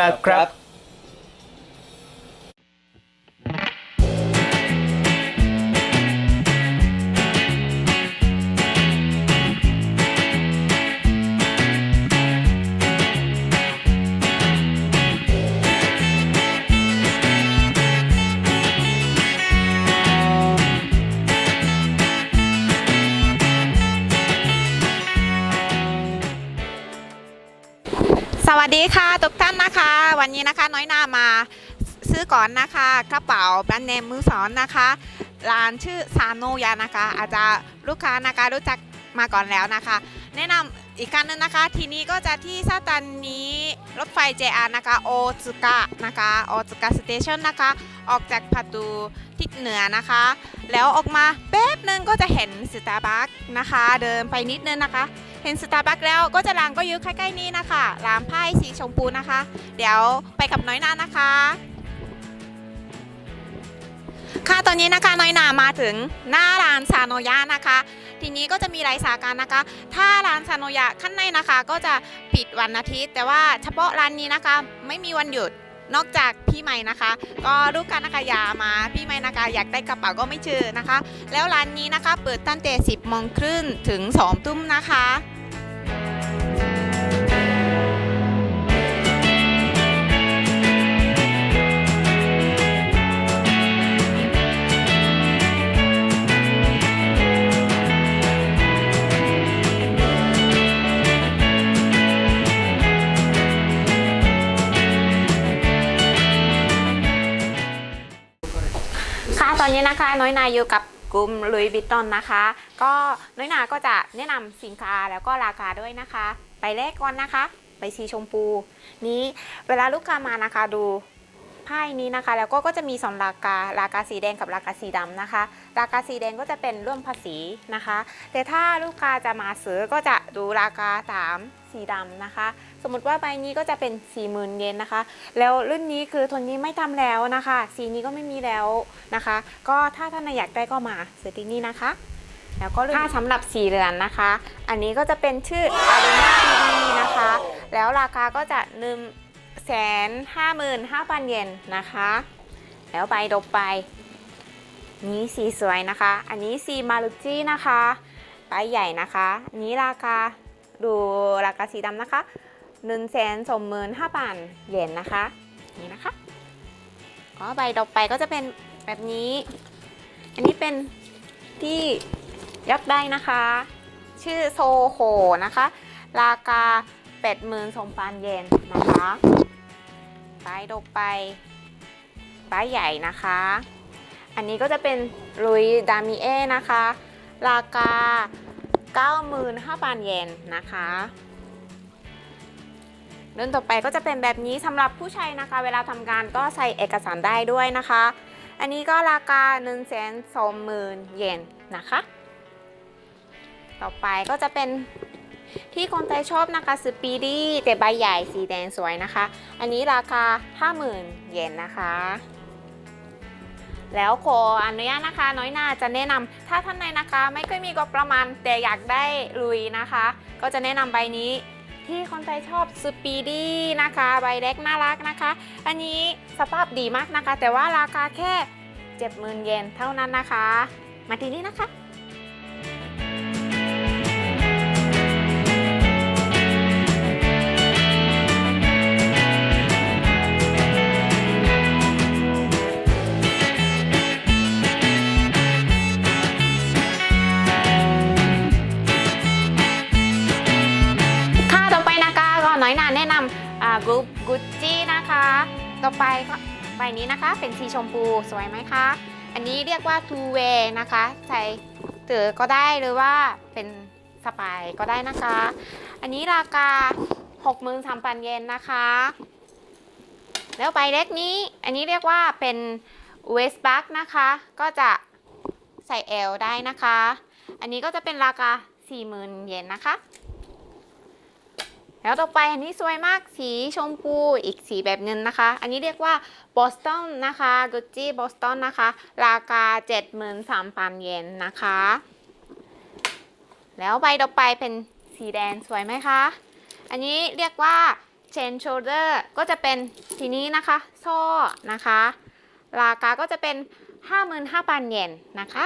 นะ นี้นะคะน้อยหนามาซื้อก่อนนะคะกระเป๋าแบรนด์เนมมือสองนะคะร้านชื่อซานโนยานะคะ อาจจะลูกค้านะคะรู้จักมาก่อนแล้วนะคะ แนะนำอีกการนึงนะคะ ทีนี้ก็จะที่ซาตันนี้รถไฟ JR นะคะโอซุกะนะคะโอซุกะสเตชันนะคะ ออกจากประตูทิศเหนือนะคะ แล้วออกมาแป๊บนึงก็จะเห็นสตาร์บัคนะคะ เดินไปนิดนึงนะคะ เห็นสตาร์บัคแล้วก็จะร้านก็อยู่ใกล้ๆนี้นะคะร้านไพ่สีชมพูนะคะ เดี๋ยวไปกับน้อยนานะคะ ค่ะตอนนี้นะคะน้อยนามาถึงหน้าร้านซาโนยะนะคะ ทีนี้ก็จะมีหลายสาขานะคะ ถ้าร้านซาโนยะข้างในนะคะ ก็จะปิดวันอาทิตย์ แต่ว่าเฉพาะร้านนี้นะคะ ไม่มีวันหยุดนอกจากพี่ใหม่นะคะ ก็ลูกค้านะคะยามาพี่ใหม่นะคะอยากได้กระเป๋าก็ไม่เจอนะคะ แล้วร้านนี้นะคะเปิดตั้งแต่ 10โมงครึ่งถึง 2 ทุ่มนะคะ อนนี้นะคะน้อยนายอยู่กับกลุ่มลุยบิตตอนนะคะ ก็น้อยนาก็จะแนะนำสินค้าแล้วก็ราคาด้วยนะคะ ไปแรกก่อนนะคะ ไปสีชมพู นี้เวลาลูกค้ามานะคะดูไพ่นี้นะคะ แล้วก็ก็จะมีสองราคาราคาสีแดงกับราคาสีดำนะคะ ราคาสีแดงก็จะเป็นร่วมภาษีนะคะ แต่ถ้าลูกค้าจะมาซื้อก็จะดูราคาตามสีดำนะคะ สมมติว่าใบนี้ก็จะเป็น 4 0,000 เยนนะคะ แล้วรุ่นนี้คือทนนี้ไม่ทำแล้วนะคะ สีนี้ก็ไม่มีแล้วนะคะ ก็ถ้าท่านอยากได้ก็มาซื้อที่นี่นะคะ แล้วก็ถ้าสำหรับสีเหลือนนะคะ อันนี้ก็จะเป็นชื่อ Arena BB นะคะ แล้วราคาก็จะ1 5 5 5 0 0 0 เยนนะคะ แล้วไปดบไป นี้สีสวยนะคะ อันนี้สีมารุจินะคะใบใหญ่นะคะอันนี้ราคาดูราคาสีดำนะคะ 1 2 5 0 0 0เหรียญนะคะ นี่นะคะก็ใบดอกไปก็จะเป็นแบบนี้ อันนี้เป็นที่ยักได้นะคะ ชื่อโซโหนะคะ ราคา82,000เยนนะคะใบดอกไปใบใหญ่นะคะ อันนี้ก็จะเป็นลุยดามิเอนะคะ ราคา95,000เยนนะคะ รื่องต่อไปก็จะเป็นแบบนี้สำหรับผู้ใช้นะคะ เวลาทำงานก็ใส่เอกสารได้ด้วยนะคะ อันนี้ก็ราคา1 2 0 0 0 0เยนนะคะ ต่อไปก็จะเป็นที่คนไทยชอบนะคะสปีดี้แต่ใบใหญ่สีแดงสวยนะคะ อันนี้ราคา 50,000 เยนนะคะ แล้วขออนุญาตนะคะ น้อยหนาจะแนะนำถ้าท่านใดนะคะ ไม่ค่อยมีงบประมาณแต่อยากได้ลุยนะคะ ก็จะแนะนำใบนี้ ที่คนไทยชอบสปีดี้นะคะ ใบเล็กน่ารักนะคะ อันนี้สภาพดีมากนะคะ แต่ว่าราคาแค่ 70,000 เยนเท่านั้นนะคะ มาที่นี่นะคะค่ะ ต่อไปก็ใบนี้นะคะเป็นสีชมพูสวยไหมคะ อันนี้เรียกว่า two way นะคะ ใส่ถือก็ได้หรือว่าเป็นสปายก็ได้นะคะ อันนี้ราคา63,000เยนนะคะ แล้วใบเล็กนี้อันนี้เรียกว่าเป็น waist bag นะคะ ก็จะใส่เอวได้นะคะ อันนี้ก็จะเป็นราคา40,000เยนนะคะ แล้วต่อไปอันนี้สวยมากสีชมพูอีกสีแบบหนึงนะคะ อันนี้เรียกว่าบอสตันนะคะกุชจี้บอสตันนะคะ ราคา 73,000เยนนะคะ แล้วใบต่อไปเป็นสีแดงสวยไหมคะ อันนี้เรียกว่า chain shoulder ก็จะเป็นทีนี้นะคะโซ่นะคะ ราคาก็จะเป็น 55,000เยนนะคะ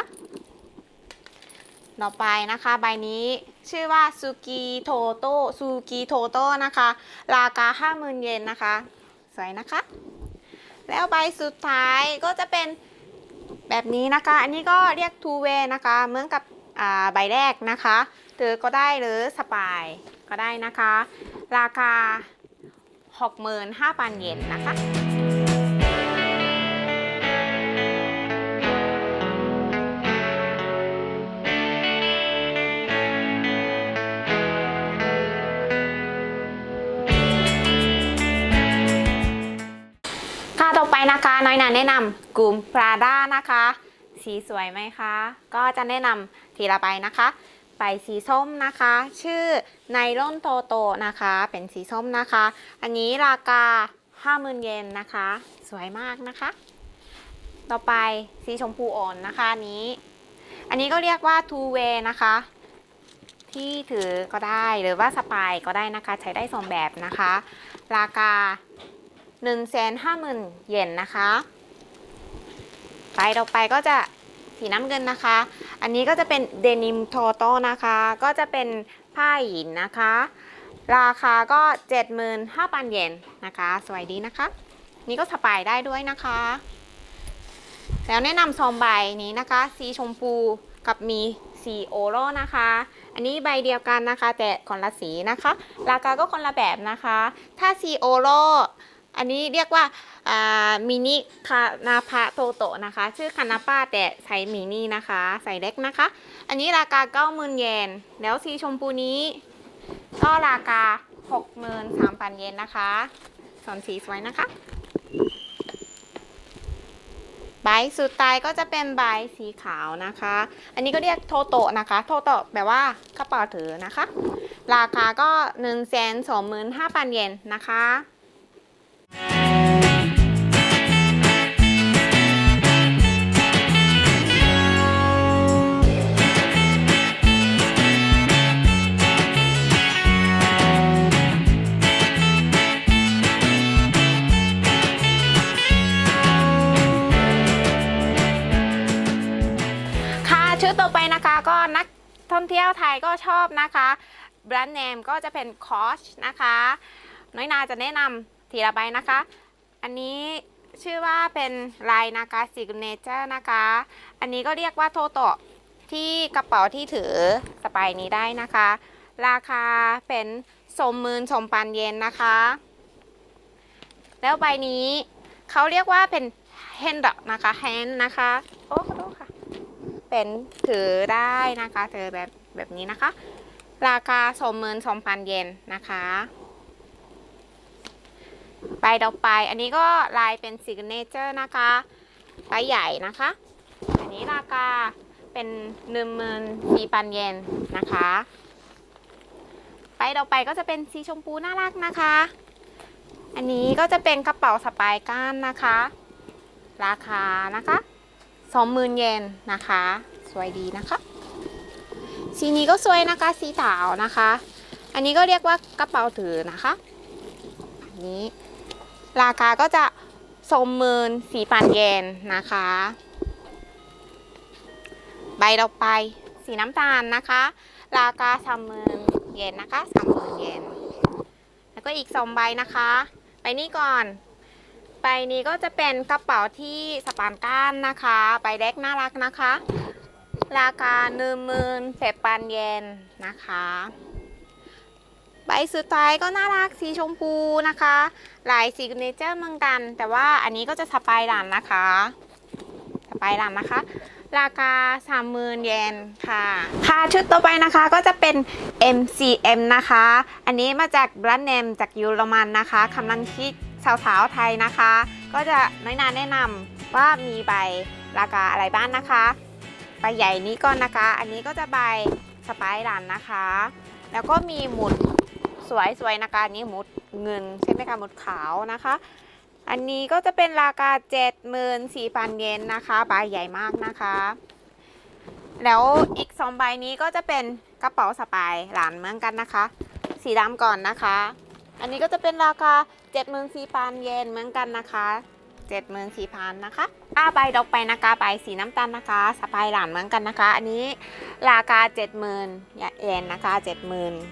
ต่อไปนะคะใบนี้ ชื่อว่าซูกิโทโตซูกิโทโตนะคะ ราคา50,000เยนนะคะ สวยนะคะ แล้วใบสุดท้ายก็จะเป็นแบบนี้นะคะ อันนี้ก็เรียก two way นะคะ เหมือนกับใบแรกนะคะถือก็ได้หรือสปายก็ได้นะคะ ราคา 65,000 เยนนะคะ น้อยนาแนะนำกลุ่ม Prada นะคะ สีสวยไหมคะ ก็จะแนะนำทีละใบนะคะ ใบสีส้มนะคะ ชื่อไนล่นโตโตนะคะ เป็นสีส้มนะคะ อันนี้ราคา50,000เยนนะคะ สวยมากนะคะ ต่อไปสีชมพูอ่อนนะคะนนี้ อันนี้ก็เรียกว่า two way นะคะ ที่ถือก็ได้หรือว่าสปายก็ได้นะคะ ใช้ได้สองแบบนะคะ ราคา 1 5 0 0 0 0 เยนนะคะไปต่อไปก็จะสีน้ำเงินนะคะ อันนี้ก็จะเป็นเดนิมโทโตนะคะ ก็จะเป็นผ้าหินนะคะ ราคาก็ 75,000 เยนนะคะ สวยดีนะคะ นี่ก็สปายได้ด้วยนะคะ แล้วแนะนำซองใบนี้นะคะ สีชมพูกับมีสีโอโรนะคะ อันนี้ใบเดียวกันนะคะ แต่คนละสีนะคะ ราคาก็คนละแบบนะคะ ถ้าสีโอโร อันนี้เรียกว่ามินิคานาพะโตโตนะคะ ชื่อคานาป้าแต่ใช้มินินะคะ ใส่เล็กนะคะ อันนี้ราคา90,000เยน แล้วสีชมพูนี้ ก็ราคา63,000เยนนะคะส่วนสีสวยนะคะใบสุดท้ายก็จะเป็นใบสีขาวนะคะ อันนี้ก็เรียกโทโตะนะคะ โทโตะแปลว่ากระเป๋าถือนะคะ ราคาก็125,000เยนนะคะ ชุดต่อไปนะคะก็นักท่องเที่ยวไทยก็ชอบนะคะแบรนด์เนมก็จะเป็นคอชนะคะ น้อยนาจะแนะนำทีละใบนะคะ อันนี้ชื่อว่าเป็นลายนากาซิกเนเจอร์นะคะ อันนี้ก็เรียกว่าโทโตะที่กระเป๋าที่ถือสไปายนี้ได้นะคะ ราคาเป็นสมมืนสมปันเยนนะคะ แล้วใบนี้เขาเรียกว่าเป็นเฮนดอกนะคะแฮนนะคะ โอ้ขอโทษค่ะ เป็นถือได้นะคะถือแบบแบบนี้นะคะ ราคาสมหมื่นสองพันเยนนะคะใบดอกไป อันนี้ก็ลายเป็นซิกเนเจอร์นะคะใบใหญ่นะคะ อันนี้ราคาเป็นหนึ่งหมื่นสี่พันเยนนะคะใบดอกไปก็จะเป็นสีชมพูน่ารักนะคะ อันนี้ก็จะเป็นกระเป๋าสะพายก้านนะคะ ราคานะคะ สองหมื่นเยนนะคะ สวยดีนะคะ สีนี้ก็สวยนะคะสีขาวนะคะ อันนี้ก็เรียกว่ากระเป๋าถือนะคะอันนี้ ราคาก็จะสองหมื่นสี่พันเยนนะคะ ใบต่อไปสีน้ำตาลนะคะ ราคาสามหมื่นเยนนะคะสามหมื่นเยนแล้วก็อีกสองใบนะคะ ไปนี่ก่อน บนี้ก็จะเป็นกระเป๋าที่สปานก้านนะคะ ใบเล็กน่ารักนะคะ ราคาหนึ่งหมื่นแปดพันเยนนะคะ ใบสุดท้ายก็น่ารักสีชมพูนะคะ ลายซิกเนเจอร์เหมือนกัน แต่ว่าอันนี้ก็จะสปายหลันนะคะสปายหลันนะคะราคาสามหมื่นเยนค่ะ ค่ะชุดต่อไปนะคะก็จะเป็น MCM นะคะ อันนี้มาจากแบรนด์เนมจากเยอรมันนะคะกำลังคิด สาวๆไทยนะคะ ก็จะน้อยนาแนะนำว่ามีใบราคาอะไรบ้างนะคะ ใบใหญ่นี้ก่อนนะคะ อันนี้ก็จะใบสไปรันนะคะ แล้วก็มีหมุดสวยๆนะคะอันนี้หมุดเงินใช่ไหมคะหมุดขาวนะคะ อันนี้ก็จะเป็นราคา 74,000 เยนนะคะ ใบใหญ่มากนะคะ แล้วอีกสองใบนี้ก็จะเป็นกระเป๋าสะพายหลานเหมือนกันนะคะ สีดำก่อนนะคะ อันนี้ก็จะเป็นราคา 74,000 เยนเหมือนกันนะคะ 74,000 นะคะอ่าใบดอกไปนะคะใบสีน้ำตาลนะคะสไปหลานเหมือนกันนะคะ อันนี้ราคา 70,000เยนนะคะ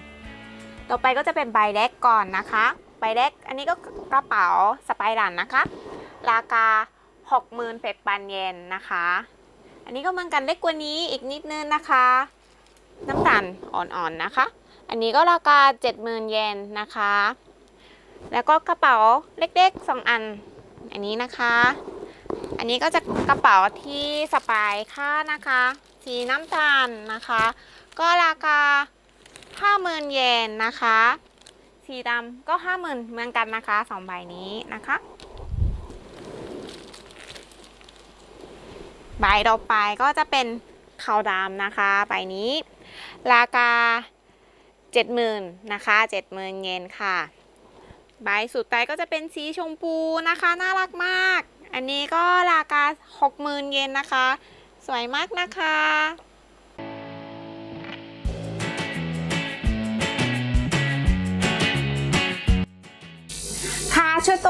70,000 ต่อไปก็จะเป็นใบเล็กก่อนนะคะ ใบเล็กอันนี้ก็กระเป๋าสไปรันนะคะ ราคา 60,000เป็ดปันเยนนะคะ อันนี้ก็เหมือนกันเล็กกว่านี้อีกนิดนึงนะคะ น้ำตาลอ่อนๆนะคะ อันนี้ก็ราคา 70,000 เยนนะคะ แล้วก็กระเป๋าเล็กๆ 2 อัน อันนี้นะคะ อันนี้ก็จะกระเป๋าที่สปายค่านะคะ สีน้ำตาลนะคะ ก็ราคา 50,000 เยนนะคะ สีดำก็ 50,000เหมือนกันนะคะสองใบนี้นะคะใบต่อไปก็จะเป็นขาวดำนะคะใบนี้ ราคา 70,000นะคะ70,000เยนค่ะ ใบสุดท้ายก็จะเป็นสีชมพูนะคะ น่ารักมาก อันนี้ก็ราคา 60,000 เยนนะคะ สวยมากนะคะ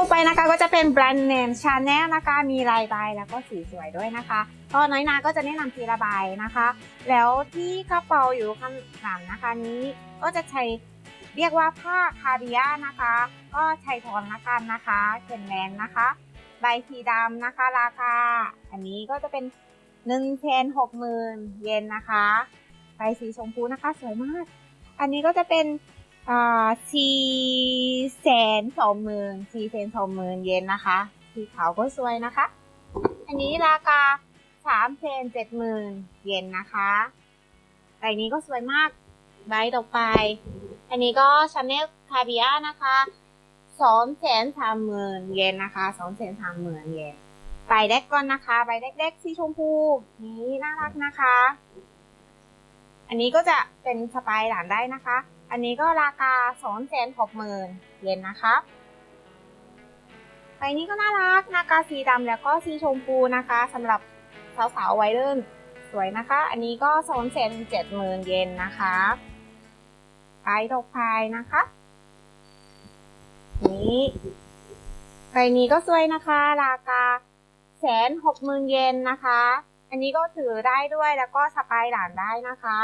ต่อไปนะคะก็จะเป็นแบรนด์เนมชาแนลนะคะ มีลายใบแล้วก็สีสวยด้วยนะคะ ก็น้อยนาก็จะแนะนำทีละใบนะคะ แล้วที่กระเป๋าอยู่ข้างหลังนะคะนี้ก็จะใช้เรียกว่าผ้าคาริยานะคะ ก็ใช้ทอนละกันนะคะเขียนแมนนะคะ ใบสีดำนะคะ ราคา อันนี้ก็จะเป็นหนึ่งแสนหกหมื่นเยนนะคะ ใบสีชมพูนะคะสวยมาก อันนี้ก็จะเป็น อ่าสี่แสนสองหมื่นสี่แสนสองหมื่นเยนนะคะสีขาวก็สวยนะคะ อันนี้ราคาสามแสนเจ็ดหมื่นเยนนะคะใบนี้ก็สวยมากใบต่อไป อันนี้ก็ชาแนลคาเบียนะคะสองแสนสามหมื่นเยนนะคะสองแสนสามหมื่นเยนใบแรกก่อนนะคะใบแรกๆสีชมพูนี่น่ารักนะคะ อันนี้ก็จะเป็นสไปร์หลานได้นะคะ อันนี้ก็ราคา2องแสนหกหมื่นเยนนะคะใบนี้ก็น่ารักนะคะสีดำแล้วก็สีชมพูนะคะสำหรับสาวๆวัยรุ่นสวยนะคะ อันนี้ก็2องแสนเจ็ดหมื่นเยนนะคะใบดอกพายนะคะ นี้ใบนี้ก็สวยนะคะ ราคาแสนหกหมื่นเยนนะคะ อันนี้ก็ถือได้ด้วยแล้วก็สปร์หลานได้นะคะ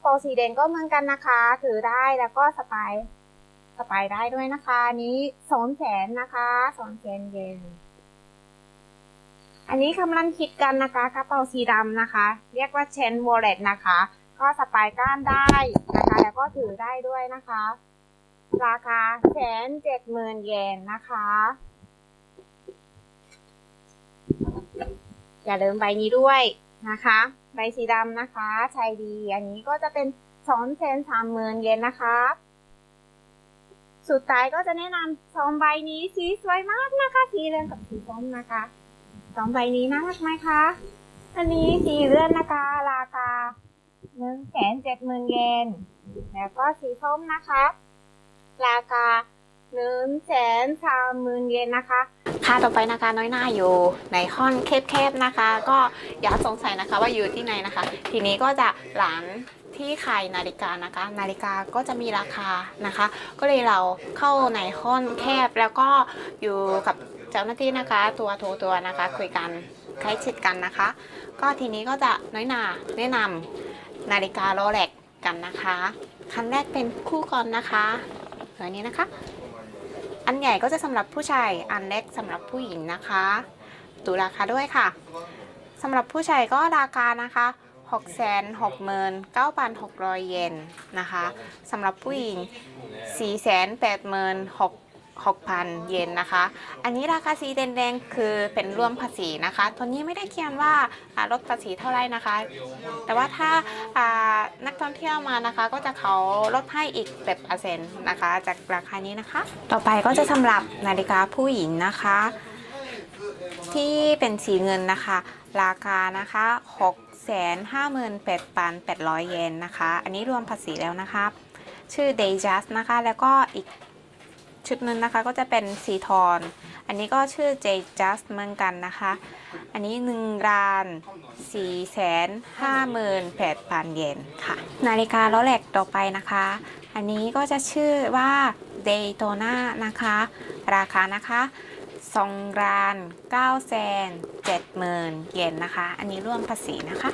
กระเป๋าสีแดงก็เหมือนกันนะคะ ถือได้แล้วก็สไปร์สไปร์ได้ด้วยนะคะนี้สองแสนนะคะสองแสนเยนอันนี้กำลังคิดกันนะคะกระเป๋าสีดำนะคะ เรียกว่าเชนวอลเล็ตนะคะ ก็สปร์ก้านได้นะคะ แล้วก็ถือได้ด้วยนะคะ ราคาแสนเจ็ดหมื่นเยนนะคะ อย่าลืมใบนี้ด้วยนะคะ ใบสีดำนะคะใช้ดี อันนี้ก็จะเป็นสองแสนสามหมื่นเยนนะคะ สุดท้ายก็จะแนะนำสองใบนี้สีสวยมากนะคะ สีเหลืองกับสีส้มนะคะสองใบนี้น่ารักไหมคะ อันนี้สีเลื่อนนะคะ ราคาหนึ่งแสนเจ็ดหมื่นเยน แล้วก็สีส้มนะคะ ราคาหนึ่งแสนสามหมื่นเยนนะคะ ค่ะต่อไปนะคะน้อยหน้าอยู่ในห้องแคบๆนะคะ ก็อย่าสงสัยนะคะว่าอยู่ที่ไหนนะคะ ทีนี้ก็จะหลานที่ขายนาฬิกานะคะ นาฬิกาก็จะมีราคานะคะ ก็เลยเราเข้าในห้องแคบแล้วก็อยู่กับเจ้าหน้าที่นะคะ ตัวโทรตัวนะคะ คุยกันใกล้ชิดกันนะคะ ก็ทีนี้ก็จะน้อยหนาแนะนำนาฬิกาโรเล็กกันนะคะคันแรกเป็นคู่ก่อนนะคะตัวนี้นะคะ อันใหญ่ก็จะสำหรับผู้ชาย อันเล็กสำหรับผู้หญิงนะคะ ดูราคาด้วยค่ะสำหรับผู้ชายก็ราคานะคะ669,600 เยนนะคะสำหรับผู้หญิง 6,000 เยนนะคะ อันนี้ราคาสีแดงๆคือเป็นรวมภาษีนะคะ ตัวนี้ไม่ได้เขียนว่าลดภาษีเท่าไหร่นะคะ แต่ว่าถ้านักท่องเที่ยวมานะคะ ก็จะเขาลดให้อีก8%นะคะ จากราคานี้นะคะ ต่อไปก็จะสำหรับนาฬิกาผู้หญิงนะคะ ที่เป็นสีเงินนะคะ ราคานะคะ658,800 เยนนะคะ อันนี้รวมภาษีแล้วนะคะ ชื่อ Dayjust นะคะ แล้วก็อีก ชุดนึงนะคะก็จะเป็นสีทอน อันนี้ก็ชื่อ Dayjust เหมือนกันนะคะ อันนี้1ล้าน458,000เยนค่ะ นาฬิกาโรเล็กต่อไปนะคะ อันนี้ก็จะชื่อว่าเดโ t นานะคะ ราคานะคะ2ล้าน9แสน7หมื่นเยนนะคะ อันนี้รวมภาษีนะคะ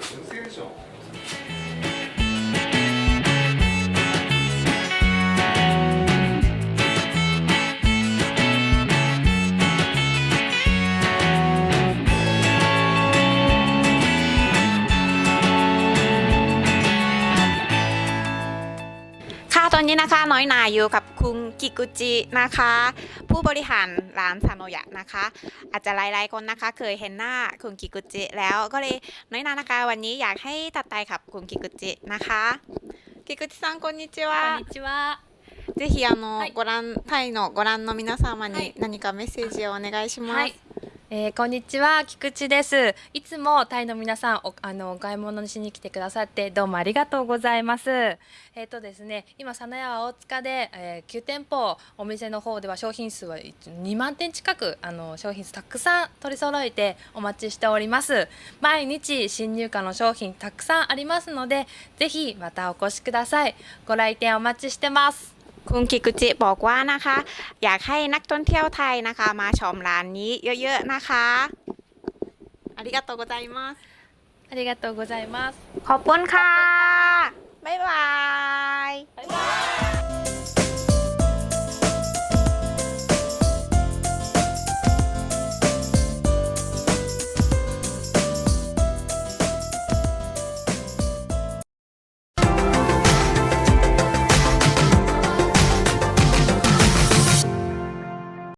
อยหนาอยู่กับคุณกิกุจินะคะ ผู้บริหารร้านซาโนยะนะคะ อาจจะหลายๆคนนะคะ เคยเห็นหน้าคุณกิกุจิแล้วก็เลยน้อยหนานะคะ วันนี้อยากให้ตัดไตกับคุณกิกุจินะคะกิกุจิさんこんにちこんはにちは。ぜひあの、はいご覧タイのご覧の皆様にはい何かメッセージをお願いします。はい。 えー、こんにちは、菊池です。いつもタイの皆さんおあのお買い物しに来てくださってどうもありがとうございます。えっ、とですね、今サナヤは大塚で、えー、9店舗お店の方では商品数は2万点近くあの商品数たくさん取り揃えてお待ちしております。毎日新入荷の商品たくさんありますので、ぜひまたお越しください。ご来店お待ちしてます。 คุณกิกุจิบอกว่านะคะ อยากให้นักท่องเที่ยวไทยนะคะ มาชมร้านนี้เยอะๆนะคะอาริกาโตโกไจมัสอาริกありがとうござมัสขอบคุณค่ะ บ๊ายบาย บ๊ายบาย